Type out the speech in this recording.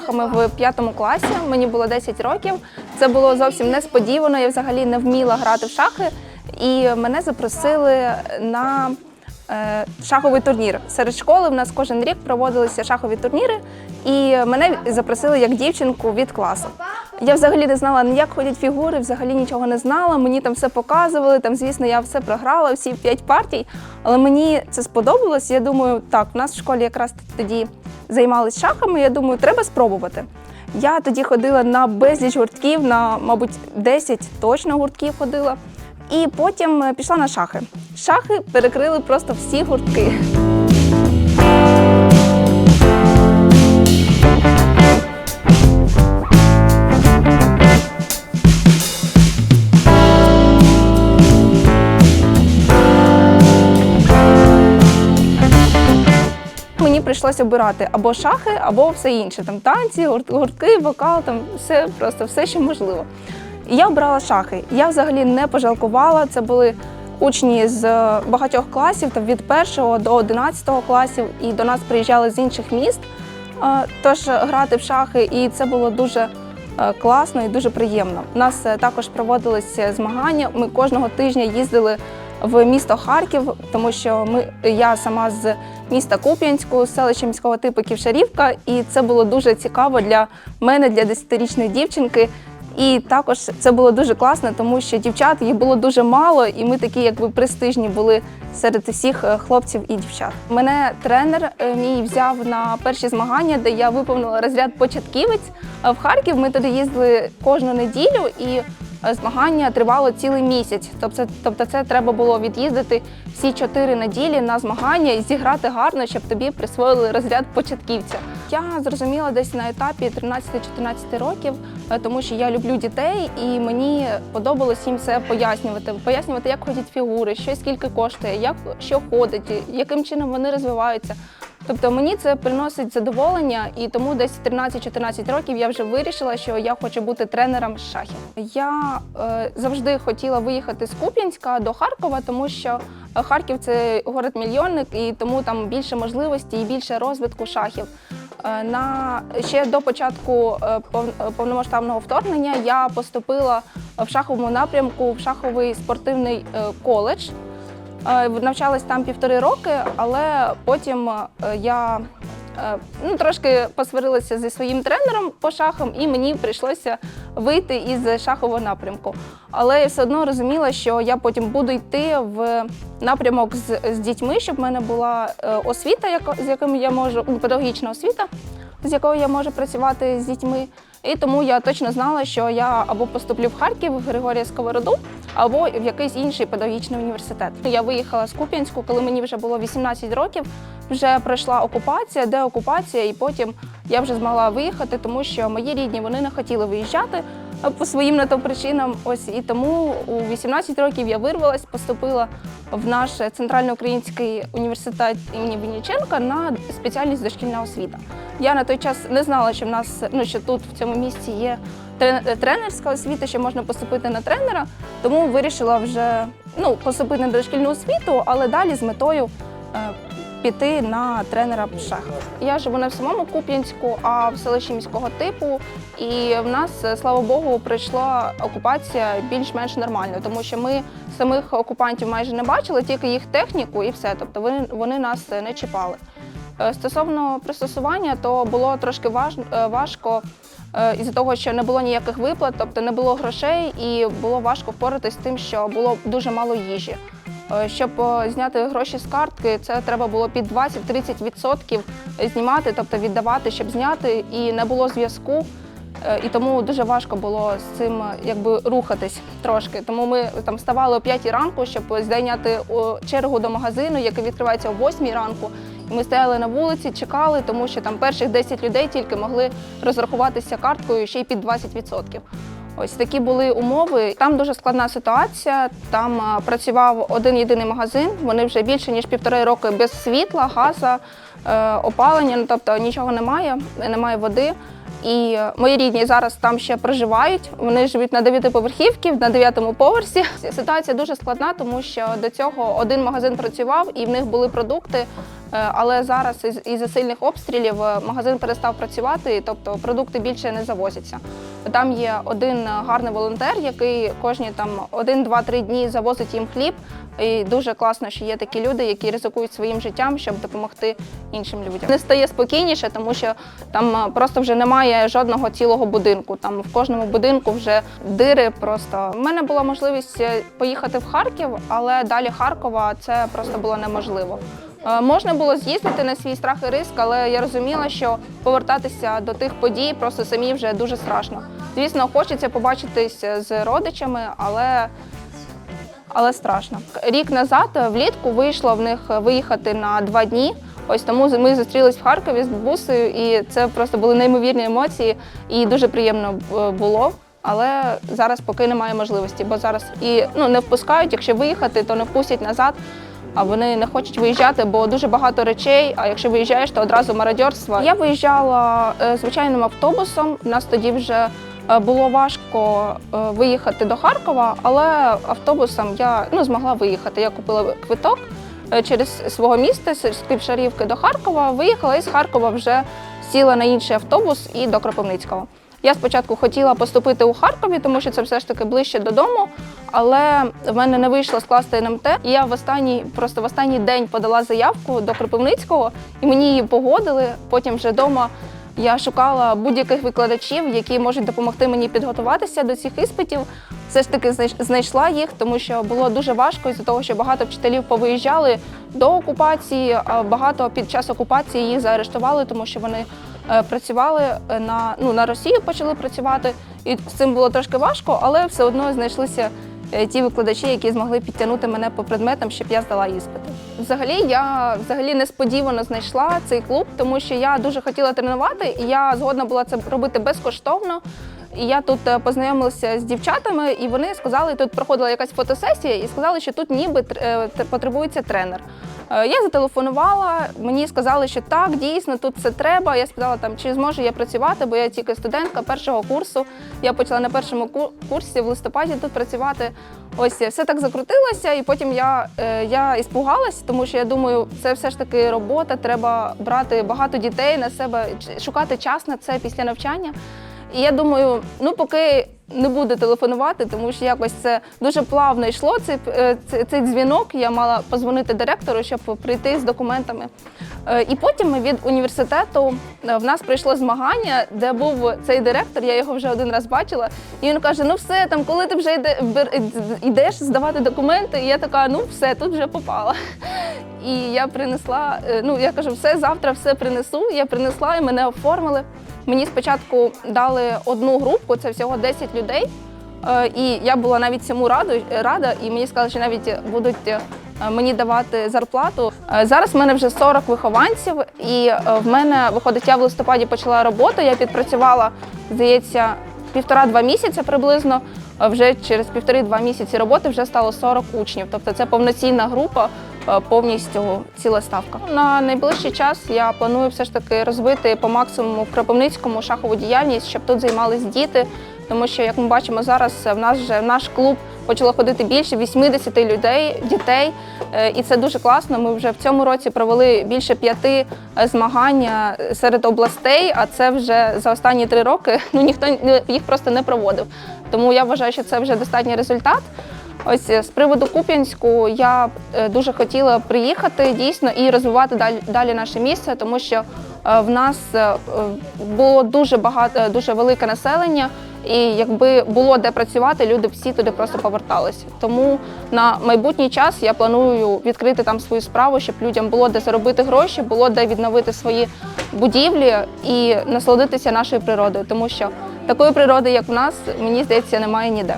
шахами в п'ятому класі. Мені було 10 років. Це було зовсім несподівано. Я взагалі не вміла грати в шахи. І мене запросили на е, шаховий турнір. Серед школи в нас кожен рік проводилися шахові турніри, і мене запросили як дівчинку від класу. Я взагалі не знала, як ходять фігури, взагалі нічого не знала. Мені там все показували. Там, звісно, я все програла, всі п'ять партій. Але мені це сподобалось. Я думаю, так, в нас в школі якраз тоді займалися шахами. Я думаю, треба спробувати. Я тоді ходила на безліч гуртків, на, мабуть, 10 точно гуртків ходила. І потім е, пішла на шахи. Шахи перекрили просто всі гуртки. Прийшлося обирати або шахи, або все інше. Там танці, гуртки, вокал, там все просто все, що можливо. І я обрала шахи. Я взагалі не пожалкувала. Це були учні з е, багатьох класів, там від першого до одинадцятого класів, і до нас приїжджали з інших міст. Е, Тож грати в шахи, і це було дуже е, класно і дуже приємно. У нас також проводилися змагання. Ми кожного тижня їздили в місто Харків, тому що ми я сама з міста Куп'янську, селища міського типу Ківшарівка, і це було дуже цікаво для мене, для 10-річної дівчинки. І також це було дуже класно, тому що дівчат їх було дуже мало, і ми такі, якби престижні були серед усіх е, хлопців і дівчат. Мене тренер е, мій взяв на перші змагання, де я виповнила розряд початківець. В Харків ми туди їздили кожну неділю, і змагання тривало цілий місяць. Тобто, тобто, це треба було від'їздити всі чотири неділі на змагання і зіграти гарно, щоб тобі присвоїли розряд початківця. Я зрозуміла десь на етапі 13-14 років, е, тому що я люблю дітей, і мені подобалось їм все пояснювати. Пояснювати, як ходять фігури, що скільки коштує, як що ходить, яким чином вони розвиваються. Тобто мені це приносить задоволення, і тому десь в 13-14 років я вже вирішила, що я хочу бути тренером з шахів. Я е, завжди хотіла виїхати з Куп'янська до Харкова, тому що е, Харків це город-мільйонник, і тому там більше можливостей і більше розвитку шахів. Е, На ще до початку е, повномасштабного вторгнення я поступила в шаховому напрямку в шаховий спортивний коледж. Е, Навчалась там півтори роки, але потім е, я е, ну, трошки посварилася зі своїм тренером по шахам, і мені прийшлося вийти із шахового напрямку. Але я все одно розуміла, що я потім буду йти в напрямок з, з дітьми, щоб в мене була освіта, яка- з якими я можу, ну, педагогічна освіта, з якою я можу працювати з дітьми. І тому я точно знала, що я або поступлю в Харків, в Григорія Сковороду, або в якийсь інший педагогічний університет. Я виїхала з Куп'янську, коли мені вже було 18 років. Вже пройшла окупація, деокупація, і потім я вже змогла виїхати, тому що мої рідні вони не хотіли виїжджати по своїм на то причинам. Ось і тому у 18 років я вирвалась, поступила в наш центральноукраїнський університет імені Вінниченка на спеціальність дошкільна освіта. Я на той час не знала, що в нас ну що тут в цьому місці є трен- тренерська освіта, що можна поступити на тренера. Тому вирішила вже ну поступити на дошкільну освіту, але далі з метою е, піти на тренера по. Я живу не в самому Куп'янську, а в селищі міського типу. І в нас, е, слава Богу, прийшла окупація більш-менш нормально, тому що ми самих окупантів майже не бачили, тільки їх техніку і все. Тобто вони, вони нас е, не чіпали. Е, Стосовно пристосування, то було трошки важ, важко із-за того, що не було ніяких виплат, тобто не було грошей, і було важко впоратись з тим, що було дуже мало їжі. Е, Щоб е, зняти гроші з картки, це треба було під 20-30% знімати, тобто віддавати, щоб зняти, і не було зв'язку. Е, І тому дуже важко було з цим якби рухатись трошки. Тому ми там вставали о 5 ранку, щоб зайняти чергу до магазину, який відкривається о 8 ранку. І ми стояли на вулиці, чекали, тому що там перших 10 людей тільки могли розрахуватися карткою ще й під 20%. Ось такі були умови. Там дуже складна ситуація. Там працював один єдиний магазин. Вони вже більше ніж півтори роки без світла, газу, е, опалення. Ну тобто нічого немає, немає води. І е, мої рідні зараз там ще проживають. Вони живуть на дев'ятиповерхівці, на дев'ятому поверсі. Ситуація дуже складна, тому що до цього один магазин працював і в них були продукти Е, Але зараз із- із-за сильних обстрілів е, магазин перестав працювати, тобто продукти більше не завозяться. Там є один е, гарний волонтер, який кожні там один, два, три дні завозить їм хліб. І дуже класно, що є такі люди, які ризикують своїм життям, щоб допомогти іншим людям. Не стає спокійніше, тому що там е, просто вже немає жодного цілого будинку. Там в кожному будинку вже дири. Просто У мене була можливість е, поїхати в Харків, але далі Харкова це просто було неможливо. Е, Можна було з'їздити на свій страх і риск, але я розуміла, що повертатися до тих подій просто самі вже дуже страшно. Звісно, хочеться побачитись з родичами, але, але страшно. Рік назад влітку вийшло в них виїхати на два дні. Ось тому ми зустрілись в Харкові з бабусею, і це просто були неймовірні емоції, і дуже приємно е, було. Але зараз поки немає можливості, бо зараз і ну не впускають. Якщо виїхати, то не впустять назад. А вони не хочуть виїжджати, бо дуже багато речей. А якщо виїжджаєш, то одразу мародьорство. Я виїжджала е, звичайним автобусом. У нас тоді вже е, було важко е, виїхати до Харкова, але автобусом я ну, змогла виїхати. Я купила квиток через свого міста з Київшарівки до Харкова. Виїхала і з Харкова вже сіла на інший автобус і до Кропивницького. Я спочатку хотіла поступити у Харкові, тому що це все ж таки ближче додому, але в мене не вийшло скласти НМТ. І я в останній, просто в останній день подала заявку до Кропивницького, і мені її погодили. Потім вже вдома я шукала будь-яких викладачів, які можуть допомогти мені підготуватися до цих іспитів. Все ж таки знайш- знайшла їх, тому що було дуже важко із-за того, що багато вчителів повиїжджали до окупації, а багато під час окупації їх заарештували, тому що вони е, працювали на, ну, на Росію, почали працювати. І з цим було трошки важко, але все одно знайшлися ті викладачі, які змогли підтягнути мене по предметам, щоб я здала іспити. Взагалі, я взагалі несподівано знайшла цей клуб, тому що я дуже хотіла тренувати, і я згодна була це робити безкоштовно. І я тут е, познайомилася з дівчатами, і вони сказали, тут проходила якась фотосесія, і сказали, що тут ніби е, тр- потребується тренер. Е, Я зателефонувала, мені сказали, що так, дійсно, тут це треба. Я сказала, там, чи зможу я працювати, бо я тільки студентка першого курсу. Я почала на першому ку- курсі в листопаді тут працювати. Ось все так закрутилося, і потім я, я іспугалась, тому що я думаю, це все ж таки робота, треба брати багато дітей на себе, шукати час на це після навчання. І я думаю, ну поки не буду телефонувати, тому що якось це дуже плавно йшло. Цей, цей, цей дзвінок я мала позвонити директору, щоб прийти з документами. Е, І потім від університету е, в нас прийшло змагання, де був цей директор. Я його вже один раз бачила. І він каже: Ну все, там, коли ти вже йде, йдеш здавати документи, і я така, ну все, тут вже попала. І я принесла, е, ну я кажу, все, завтра все принесу. Я принесла і мене оформили. Мені спочатку дали одну групу, це всього 10 людей. Е, І я була навіть цьому рада, і мені сказали, що навіть будуть е, мені давати зарплату. Е, Зараз в мене вже 40 вихованців, і в мене виходить, я в листопаді почала роботу. Я підпрацювала, здається, півтора-два місяці приблизно. Вже через півтори-два місяці роботи вже стало 40 учнів. Тобто це повноцінна група, повністю ціла ставка. На найближчий час я планую все ж таки розвити по максимуму в Кропивницькому шахову діяльність, щоб тут займались діти. Тому що, як ми бачимо зараз, в нас вже в наш клуб почало ходити більше 80 людей, дітей, Е, і це дуже класно. Ми вже в цьому році провели більше п'яти е, змагань е, серед областей, а це вже за останні три роки ну ніхто їх просто не проводив. Тому я вважаю, що це вже достатній результат. Ось е, з приводу Куп'янську я е, дуже хотіла приїхати дійсно і розвивати далі, далі наше місце, тому що е, в нас було дуже багато, дуже велике населення, і якби було де працювати, люди всі туди просто поверталися. Тому на майбутній час я планую відкрити там свою справу, щоб людям було де заробити гроші, було де відновити свої будівлі і насолодитися нашою природою, тому що такої природи, як в нас, мені здається, немає ніде.